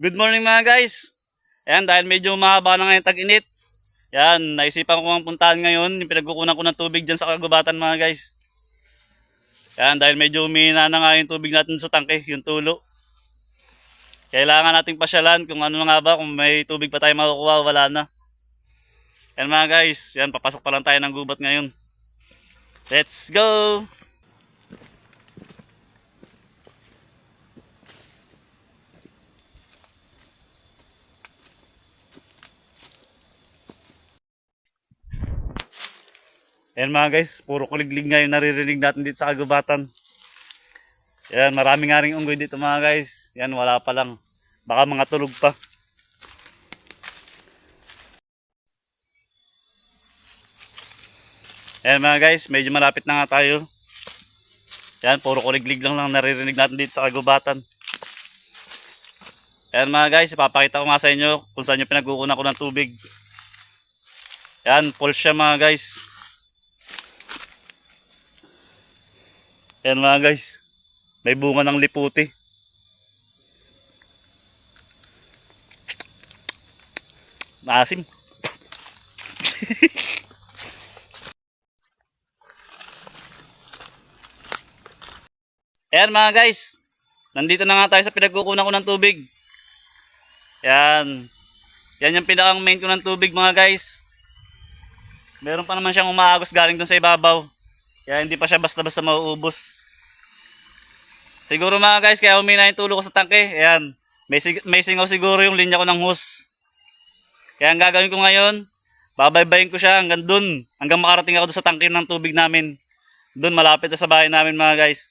Good morning mga guys. Ayan, dahil medyo mahaba na ngayon tag-init. Yan, naisipan ko ang puntahan ngayon. Yung pinagkukunan ko ng tubig dyan sa kagubatan mga guys. Yan, dahil medyo umihina na nga yung tubig natin sa tangke, yung tulo. Kailangan nating pasyalan kung ano nga ba, kung may tubig pa tayo makukuha, wala na. Yan mga guys, yan, papasok pa lang tayo ng gubat ngayon. Let's go! Ayan mga guys, puro kuliglig nga yung naririnig natin dito sa kagubatan. Yan, marami nga rin unggoy dito mga guys. Yan, wala pa lang. Baka mga tulog pa. Ayan mga guys, medyo malapit na nga tayo. Yan, puro kuliglig lang lang naririnig natin dito sa kagubatan. Ayan mga guys, ipapakita ko nga sa inyo kung saan yung pinagkukunan ko ng tubig. Yan, full siya mga guys. Ayan mga guys. May bunga ng liputi. Maasim. Ayan mga guys. Nandito na nga tayo sa pinagkukunan ko ng tubig. Yan. Yan yung pinakang main ko ng tubig mga guys. Meron pa naman siyang umaagos galing dun sa ibabaw. Kaya hindi pa siya basta-basta mauubos. Siguro mga guys, kaya humina yung tulo ko sa tangke. Ayan. May, sig- may singaw siguro yung linya ko ng hose. Kaya ang gagawin ko ngayon, babaybayin ko siya hanggang dun. Hanggang makarating ako sa tangke ng tubig namin. Dun malapit na sa bahay namin mga guys.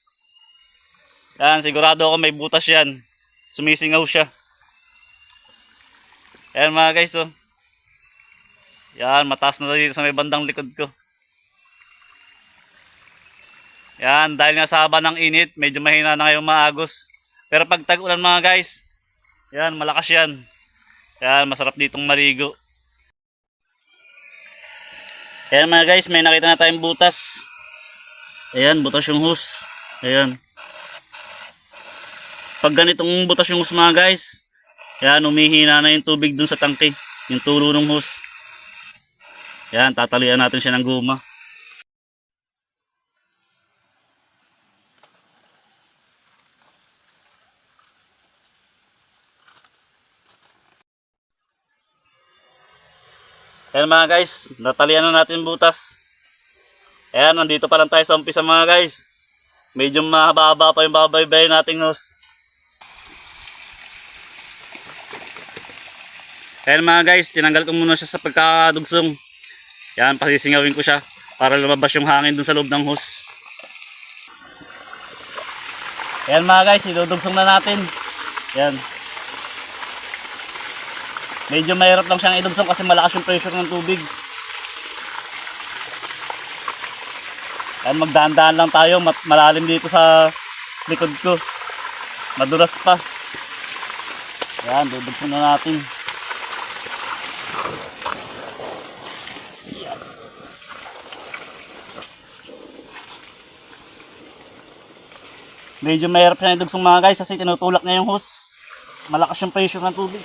Yan, sigurado ako may butas yan. Sumisingaw siya. Ayan mga guys, oh. Yan, mataas na dito sa may bandang likod ko. Yan, dahil nga sa haba ng init, medyo mahina na ngayong maagos. Pero pag tag-ulan mga guys, yan, malakas yan. Yan, masarap ditong marigo. Ayan mga guys, may nakita na tayong butas. Ayan, butas yung hose. Ayan. Pag ganitong butas yung hose mga guys, yan, umihina na yung tubig dun sa tangke. Yung tulo ng hose. Yan, tatalian natin siya ng guma. Ayan mga guys, natalian na natin butas. Ayan, nandito pa lang tayo sa umpisa mga guys. Medyo mahaba-haba pa yung babaybay nating hose. Ayan mga guys, tinanggal ko muna siya sa pagkakadugsong. Yan, pasisingawin ko siya para lumabas yung hangin dun sa loob ng hose. Ayan mga guys, idudugsong na natin. Yan. Medyo mahirap lang siyang idugsong kasi malakas yung pressure ng tubig. Yan, magdaan-daan lang tayo. Malalim dito sa likod ko. Madulas pa. Yan, dudugsong na natin. Medyo mahirap siya idugsong mga guys kasi tinutulak niya yung hose. Malakas yung pressure ng tubig.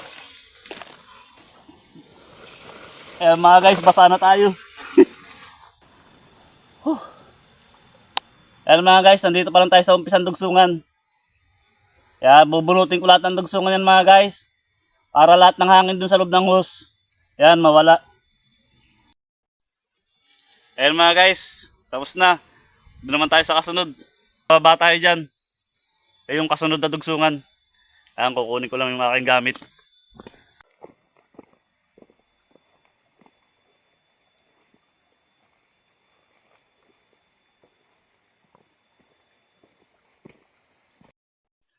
Eh mga guys, basa na tayo. Huh. Ayan mga guys, nandito pa lang tayo sa umpisang dugsungan. Kaya bubunutin ko lahat ng dugsungan yan mga guys. Para lahat ng hangin dun sa loob ng hose. Yan, mawala. Ayan mga guys, tapos na. Doon naman tayo sa kasunod. Baba tayo dyan. Eh yung kasunod na dugsungan. Ayan, kukunin ko lang yung aking gamit.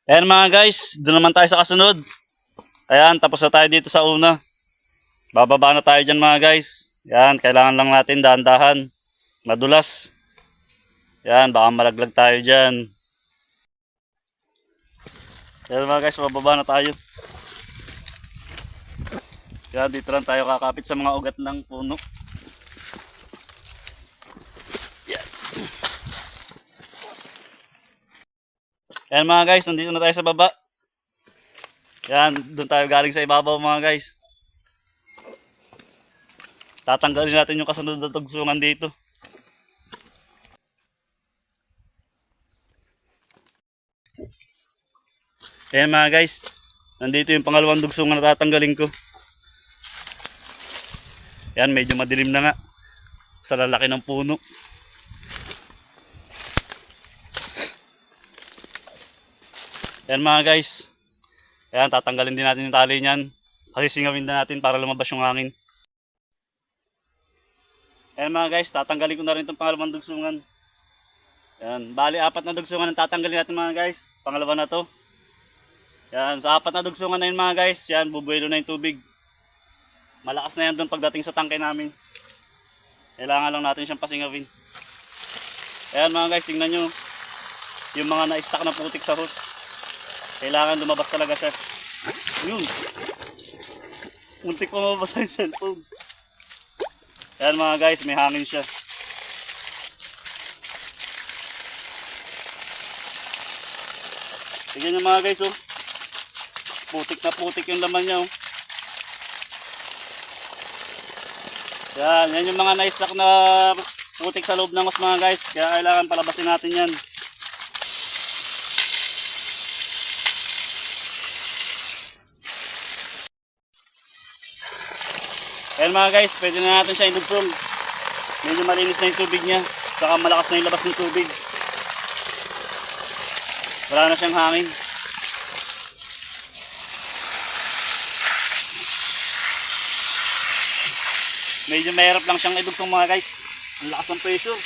Ayan mga guys, doon naman tayo sa kasunod. Ayan, tapos na tayo dito sa una. Bababa na tayo dyan mga guys. Yan, kailangan lang natin dahan-dahan. Madulas. Yan, baka malaglag tayo dyan. Yan mga guys, bababa na tayo. Yan, dito lang tayo kakapit sa mga ugat ng puno. Yan mga guys, nandito na tayo sa baba. Yan, doon tayo galing sa ibabaw mga guys. Tatanggalin natin yung kasunod na tugsungan dito. Ayan mga guys, nandito yung pangalawang dugsungan na tatanggalin ko. Yan, medyo madilim na nga. Sa lalaki ng puno. Yan mga guys. Ayan, tatanggalin din natin yung tali niyan. Kasi singawin na natin para lumabas yung hangin. Ayan mga guys, tatanggalin ko na rin itong pangalawang dugsungan. Ayan, bali apat na dugsungan ang tatanggalin natin mga guys. Pangalawa na to. Yan, sa apat na dugsungan na yun mga guys, yan, bubuelo na yung tubig. Malakas na yan doon pagdating sa tangke namin. Kailangan lang natin siyang pasingawin. Ayan mga guys, tingnan nyo. Yung mga na-stack na putik sa hose. Kailangan lumabas talaga siya. Yun. Muntik pa mabasa yung cellphone. Ayan mga guys, may hangin siya. Tingnan nyo mga guys oh. Putik na putik yung laman niya oh. Yan, yan yung mga na-stack na putik sa loob ng hose mga guys. Kaya kailangan palabasin natin yan. Ayan mga guys, pwede na natin siya idugsong. Medyo malinis na yung tubig niya. Saka malakas na yung labas ng tubig. Wala na siyang hangin. Medyo mahirap lang siyang idugsong mga guys. Ang lakas ng pressure.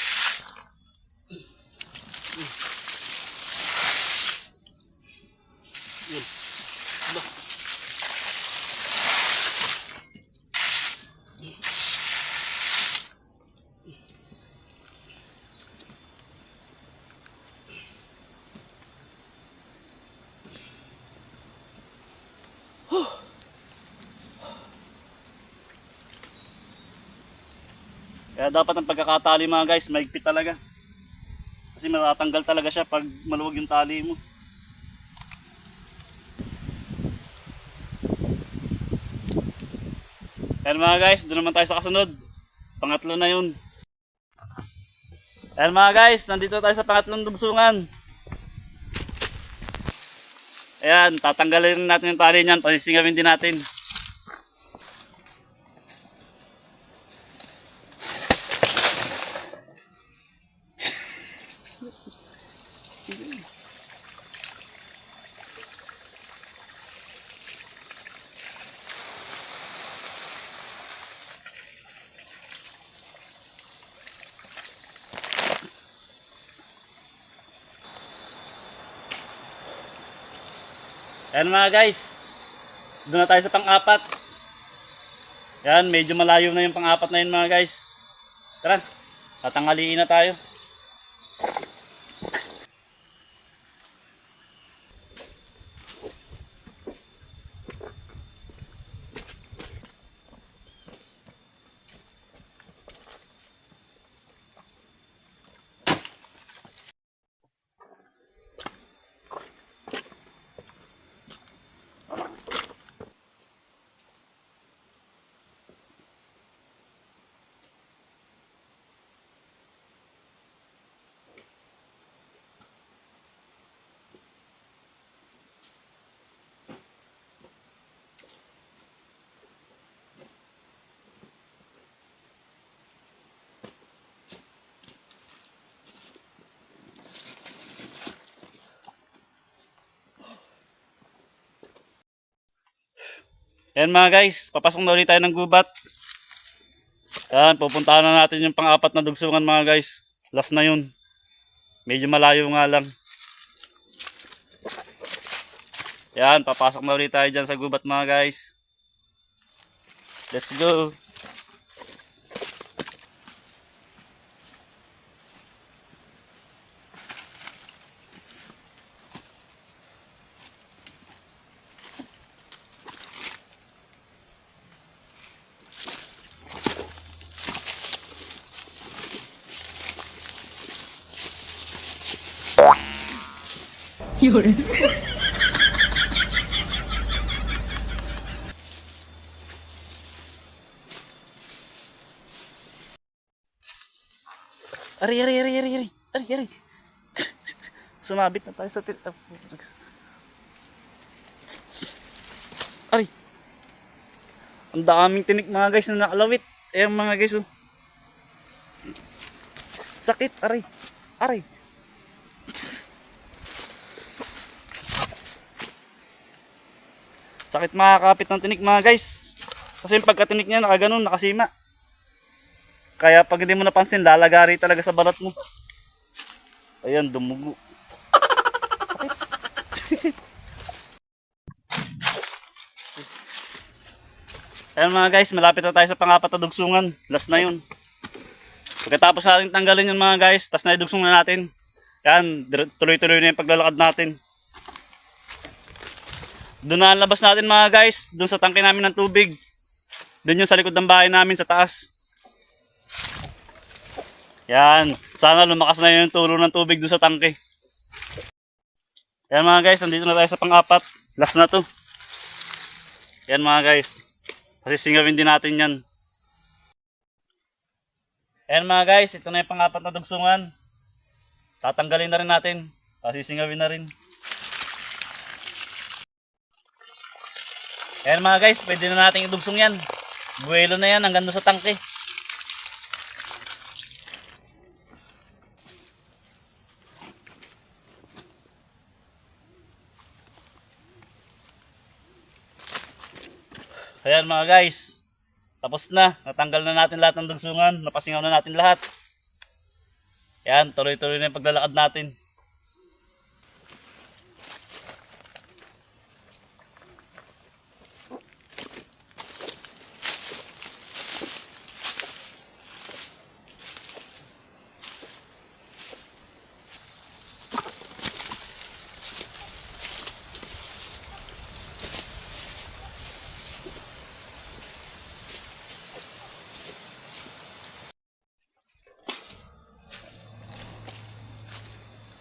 Kaya dapat ang pagkakatali mga guys, maigpit talaga. Kasi matatanggal talaga siya pag maluwag yung tali mo. Ayan mga guys, doon naman tayo sa kasunod. Pangatlo na yun. Ayan mga guys, nandito tayo sa pangatlong dugsungan. Ayan, tatanggalin natin yung tali niyan, pasisingawin din natin. Ayan mga guys. Doon tayo sa pang-apat. Yan, medyo malayo na yung pang-apat na yun mga guys. Tara, tatangaliin na tayo. Ayan mga guys, papasok na ulit tayo ng gubat. Yan, pupuntahan na natin yung pang-apat na dugsungan mga guys. Last na yun. Medyo malayo nga lang. Yan, papasok na ulit tayo dyan sa gubat mga guys. Let's go! Yun. Ari, ari, ari, ari, ari. Ari, ari. Sumabit na tayo sa tilt. Oh, ari. Ang daming tinik mga guys na nakalawit. Ayan mga guys oh. Sakit, ari. Ari. Sakit makakapit ng tinik mga guys. Kasi yung pagkatinik niya nakaganon, nakasima. Kaya pag hindi mo napansin, lalagari talaga sa balat mo. Ayan, dumugo. Ayan mga guys, malapit na tayo sa pangapat na dugsungan. Last na yun. Pagkatapos natin tanggalin yun mga guys, tas naidugsungan na natin. Yan, tuloy-tuloy na yung paglalakad natin. Doon na natin mga guys, doon sa tangke namin ng tubig. Doon yung sa likod ng bahay namin sa taas. Yan, sana lumakas na yung tulo ng tubig doon sa tangke. Yan mga guys, nandito na tayo sa pang-apat. Last na to. Yan mga guys. Kasi singawin din natin yan. Yan mga guys, ito na yung pang-apat na dugsungan. Tatanggalin na rin natin. Kasi singawin na rin. Yan mga guys, pwede na natin idugsong yan. Buwelo na yan hanggang doon sa tangke. Ayan mga guys. Tapos na. Natanggal na natin lahat ng dugsungan. Napasingaw na natin lahat. Yan, tuloy-tuloy na yung paglalakad natin.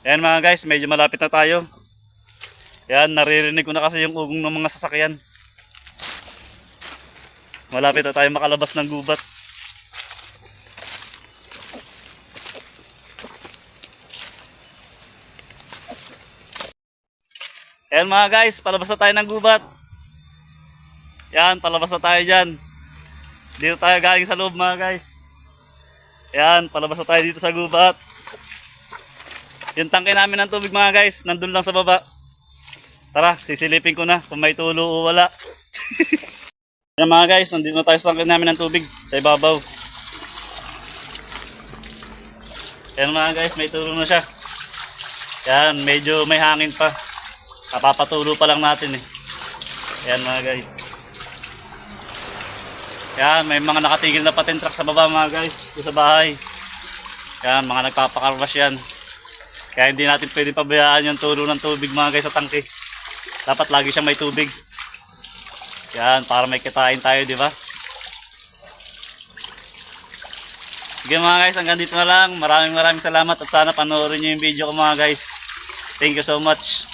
Ayan mga guys, medyo malapit na tayo. Ayan, naririnig ko na kasi yung ugong ng mga sasakyan. Malapit na tayo makalabas ng gubat. Ayan mga guys, palabas na tayo ng gubat. Ayan, palabas na tayo dyan. Dito tayo galing sa loob mga guys. Ayan, palabas na tayo dito sa gubat. Yung tangke namin ng tubig mga guys, nandun lang sa baba. Tara, sisilipin ko na kung may tulo o wala. Yan mga guys, nandito na tayo sa tangke namin ng tubig sa ibabaw. Yan mga guys, may tulo na siya. Yan, medyo may hangin pa. Napapatulo pa lang natin eh. Yan mga guys. Yan, may mga nakatigil na patent truck sa baba mga guys, sa bahay. Yan, mga nagpapakarwas yan. Kaya hindi natin pwede pabayaan yung tulo ng tubig mga guys sa tangke. Dapat lagi siyang may tubig. Yan, para may kitain tayo, di ba? Sige mga guys, hanggang dito na lang. Maraming maraming salamat at sana panoorin nyo yung video ko mga guys. Thank you so much.